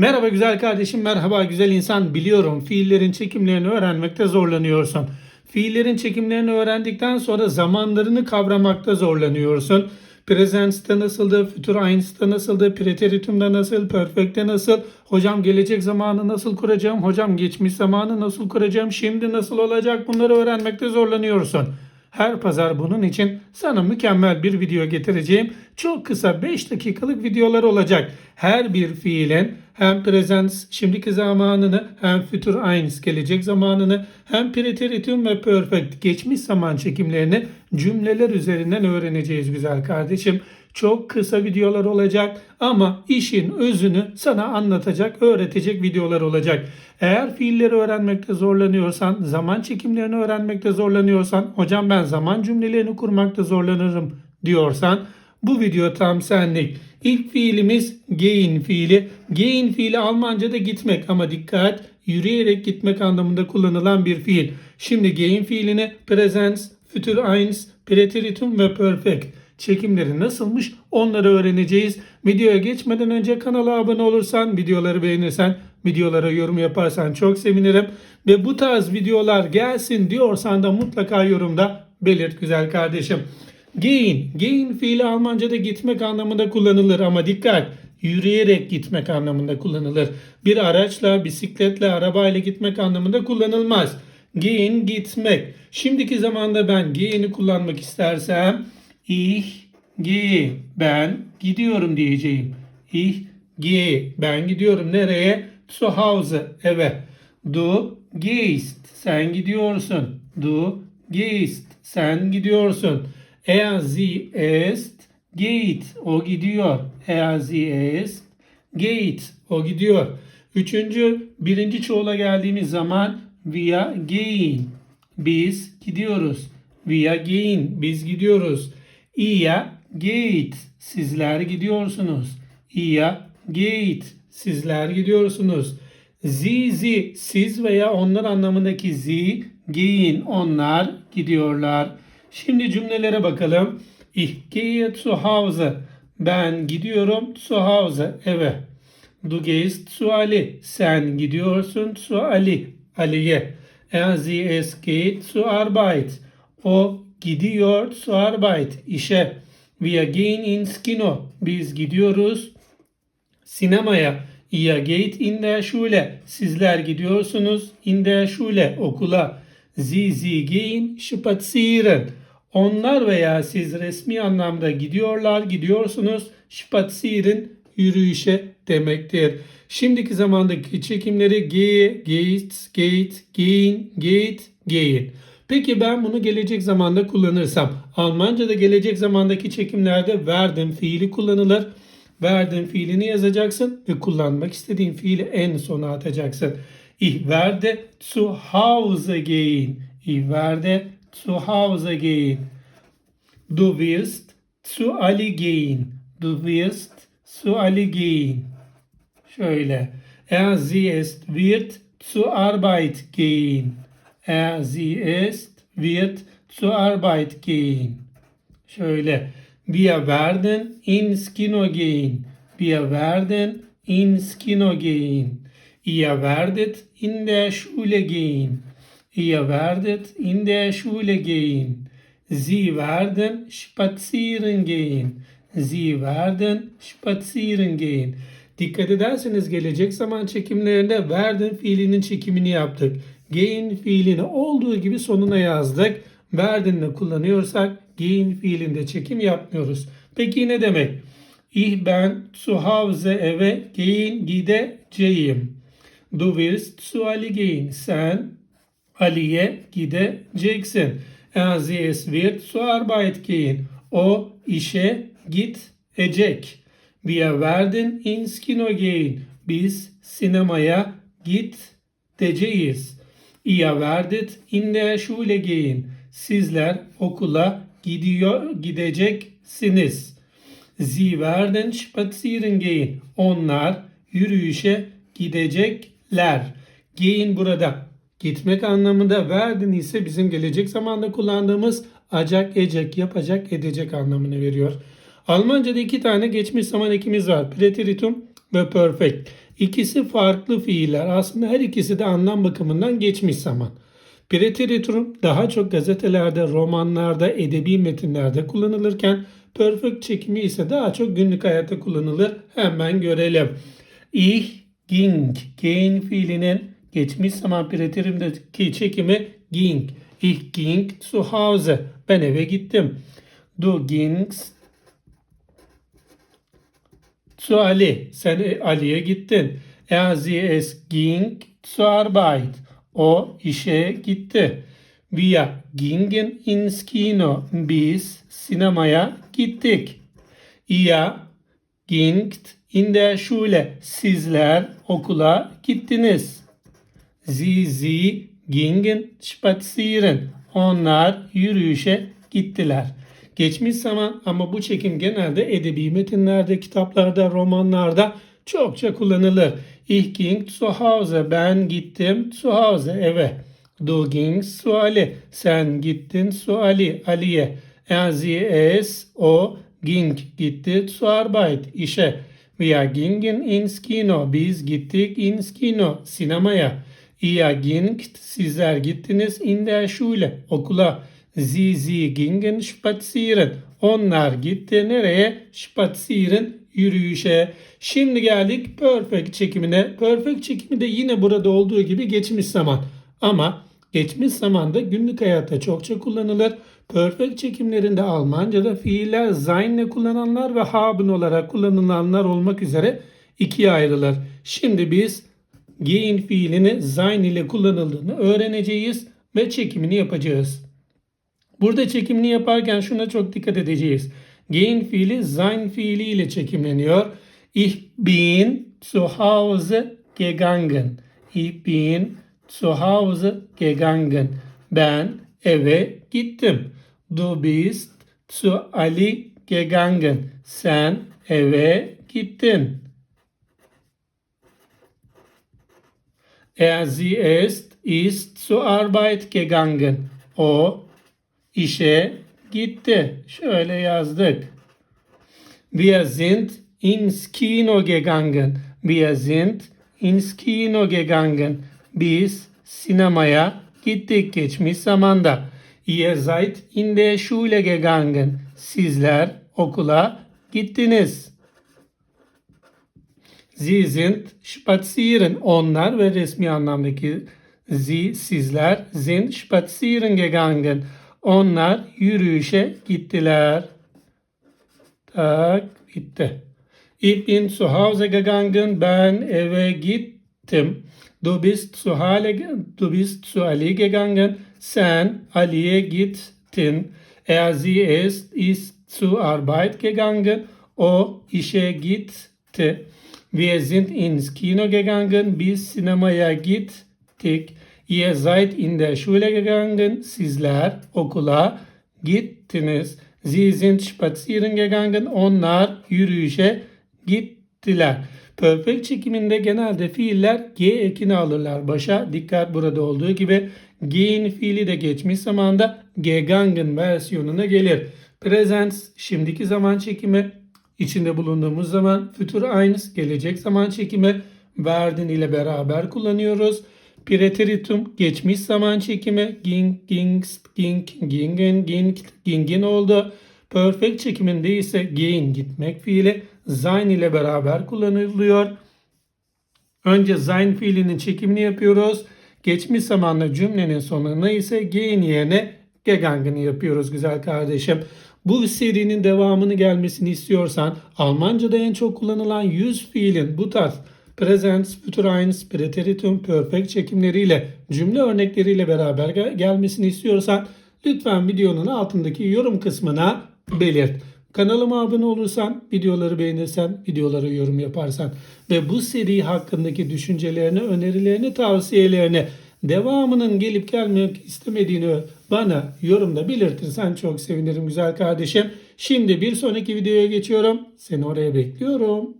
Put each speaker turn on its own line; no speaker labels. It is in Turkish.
Merhaba güzel kardeşim, merhaba güzel insan. Biliyorum fiillerin çekimlerini öğrenmekte zorlanıyorsun. Fiillerin çekimlerini öğrendikten sonra zamanlarını kavramakta zorlanıyorsun. Presence'de nasıldı, future einste'de nasıldı, preteritum'da nasıl, perfect'te nasıl, hocam gelecek zamanı nasıl kuracağım, hocam geçmiş zamanı nasıl kuracağım, şimdi nasıl olacak bunları öğrenmekte zorlanıyorsun. Her pazar bunun için sana mükemmel bir video getireceğim. Çok kısa 5 dakikalık videolar olacak. Her bir fiilin hem present şimdiki zamanını hem future eins gelecek zamanını hem preteritum ve perfect geçmiş zaman çekimlerini cümleler üzerinden öğreneceğiz güzel kardeşim. Çok kısa videolar olacak ama işin özünü sana anlatacak, öğretecek videolar olacak. Eğer fiilleri öğrenmekte zorlanıyorsan, zaman çekimlerini öğrenmekte zorlanıyorsan, hocam ben zaman cümlelerini kurmakta zorlanırım diyorsan bu video tam senlik. İlk fiilimiz gehen fiili. Gehen fiili Almanca'da gitmek ama dikkat yürüyerek gitmek anlamında kullanılan bir fiil. Şimdi gehen fiilini presens, future eins, preteritum ve perfect çekimleri nasılmış onları öğreneceğiz. Videoya geçmeden önce kanala abone olursan, videoları beğenirsen, videolara yorum yaparsan çok sevinirim. Ve bu tarz videolar gelsin diyorsan da mutlaka yorumda belirt güzel kardeşim. Gehen, gehen fiili Almanca'da gitmek anlamında kullanılır ama dikkat yürüyerek gitmek anlamında kullanılır. Bir araçla, bisikletle, arabayla gitmek anlamında kullanılmaz. Gehen gitmek. Şimdiki zamanda ben gehen'i kullanmak istersem ich gehe ben gidiyorum diyeceğim. Ich gehe ben gidiyorum nereye? Zu Hause eve. Du gehst sen gidiyorsun. Du gehst sen gidiyorsun. Er sie ist geht o gidiyor. Er sie ist geht o gidiyor. Üçüncü birinci çoğula geldiğimiz zaman wir gehen biz gidiyoruz. Wir gehen biz gidiyoruz. Ihr geht sizler gidiyorsunuz. Ihr geht sizler gidiyorsunuz. Sie, sie siz veya onlar anlamındaki sie gehen onlar gidiyorlar. Şimdi cümlelere bakalım. Ich gehe zu Hause. Ben gidiyorum zu Hause eve. Du gehst zu Ali. Sen gidiyorsun zu Ali. Ali'ye. Er sie es geht zur Arbeit. O gidiyor zur Arbeit. işe. Wir gehen ins Kino. Biz gidiyoruz sinemaya. Ihr geht in der Schule. Sizler gidiyorsunuz in der Schule okula. Sie, sie gehen spazieren. Onlar veya siz resmi anlamda gidiyorlar, gidiyorsunuz. Spazieren yürüyüşe demektir. Şimdiki zamandaki çekimleri gehe, geht, geht, gehen, geht, gehen. Peki ben bunu gelecek zamanda kullanırsam, Almanca'da gelecek zamandaki çekimlerde werden fiili kullanılır. Werden fiilini yazacaksın ve kullanmak istediğin fiili en sona atacaksın. Ich werde zu Hause gehen. Ich werde zu Hause gehen. Du wirst zu Ali gehen. Du wirst zu Ali gehen. Şöyle. Er sie ist wird zur Arbeit gehen. Er sie ist wird zur Arbeit gehen. Şöyle. Wir werden ins Kino gehen. Wir werden ins Kino gehen. Ihr werdet in der Schule gehen. Ihr werdet in der Schule gehen. Sie werden spazieren gehen. Sie werden spazieren gehen. Dikkat ederseniz gelecek zaman çekimlerinde werden fiilinin çekimini yaptık. Gehen fiilini olduğu gibi sonuna yazdık. Werden'le kullanıyorsak gehen fiilinde çekim yapmıyoruz. Peki ne demek? Ich ben zu Hause eve gehen gideceğim. Du wirst zu Ali gehen. Sen Ali'ye gideceksin. Er wird zur Arbeit gehen. O işe gidecek. Wir werden ins Kino gehen. Biz sinemaya gideceğiz. Ihr werdet in der Schule gehen. Sizler okula gidiyor gideceksiniz. Sie werden spazieren gehen. Onlar yürüyüşe gidecekler. Gehen burada gitmek anlamında werden ise bizim gelecek zamanda kullandığımız acak, ecek, yapacak, edecek anlamını veriyor. Almanca'da iki tane geçmiş zaman ekimiz var. Preteritum ve perfect. İkisi farklı fiiller. Aslında her ikisi de anlam bakımından geçmiş zaman. Preteritum daha çok gazetelerde, romanlarda, edebi metinlerde kullanılırken perfect çekimi ise daha çok günlük hayatta kullanılır. Hemen görelim. Ich ging, gehen fiilinin geçmiş zaman preterimdeki çekimi ging. Ich ging zu Hause. Ben eve gittim. Du gingst zu Ali. Sen Ali'ye gittin. Er, sie, es ging zur Arbeit. O işe gitti. Wir gingen ins Kino. Biz sinemaya gittik. Ihr gingt in der Schule. Sizler okula gittiniz. Sie, sie gingen spazieren. Onlar yürüyüşe gittiler. Geçmiş zaman ama bu çekim genelde edebi metinlerde, kitaplarda, romanlarda çokça kullanılır. Ich ging zu Hause. Ben gittim zu Hause eve. Du gingst zu Ali. Sen gittin zu Ali, Ali'ye. Er, sie, es, o ging gitti zu Arbeit, işe. Wir gingen ins Kino. Biz gittik ins Kino, sinemaya. Ihr gingt, sizler gittiniz in der Schule, okula. Sie, sie gingen spazieren. Onlar gitti nereye? Spazieren, yürüyüşe. Şimdi geldik perfect çekimine. Perfect çekimi de yine burada olduğu gibi geçmiş zaman. Ama geçmiş zamanda günlük hayatta çokça kullanılır. Perfect çekimlerinde Almanca'da fiiller sein ile kullananlar ve haben olarak kullanılanlar olmak üzere ikiye ayrılır. Şimdi biz gehen fiilini sein ile kullanıldığını öğreneceğiz ve çekimini yapacağız. Burada çekimini yaparken şuna çok dikkat edeceğiz. Gehen fiili sein fiili ile çekimleniyor. Ich bin zu Hause gegangen. Ich bin zu Hause gegangen. Ben eve gittim. Du bist zu Ali gegangen. Sen eve gittin. Er sie ist, ist zur Arbeit gegangen. O işe gitti. Şöyle yazdık. Wir sind ins Kino gegangen. Wir sind ins Kino gegangen. Biz sinemaya gittik geçmiş zamanda. Ihr seid in der Schule gegangen. Sizler okula gittiniz. Sie sind spazieren. Onlar ve resmi anlamdaki sie, sizler sind spazieren gegangen. Onlar yürüyüşe gittiler. Tak bitti. Ich bin zu Hause gegangen. Ben eve gittim. Du bist zu, Halle, du bist zu Ali gegangen. Sen Ali'ye gittin. Er, sie, es ist zur Arbeit gegangen. O işe gitti. Wir sind ins Kino gegangen. Biz sinemaya gittik. Ihr seid in der Schule gegangen. Sizler okula gittiniz. Sie sind spazieren gegangen. Onlar yürüyüşe gittiler. Perfect çekiminde genelde fiiller G ekini alırlar başa. Dikkat burada olduğu gibi gehen fiili de geçmiş zamanda gegangen versiyonuna gelir. Present şimdiki zaman çekimi, içinde bulunduğumuz zaman future eins gelecek zaman çekimi werden ile beraber kullanıyoruz. Preteritum geçmiş zaman çekimi ging, gingst, ging, gingen, gingt, gingin oldu. Perfect çekiminde ise gain gitmek fiili sein ile beraber kullanılıyor. Önce sein fiilinin çekimini yapıyoruz. Geçmiş zamanla cümlenin sonuna ise gain yerine gegangen'i yapıyoruz güzel kardeşim. Bu serinin devamını gelmesini istiyorsan Almanca'da en çok kullanılan 100 fiilin bu tarz present, future eins, preteritum, perfect çekimleriyle cümle örnekleriyle beraber gel- gelmesini istiyorsan lütfen videonun altındaki yorum kısmına belirt. Kanalıma abone olursan, videoları beğenirsen, videolara yorum yaparsan ve bu seri hakkındaki düşüncelerini, önerilerini, tavsiyelerini, devamının gelip gelmek istemediğini bana yorumda belirtirsen çok sevinirim güzel kardeşim. Şimdi bir sonraki videoya geçiyorum. Seni oraya bekliyorum.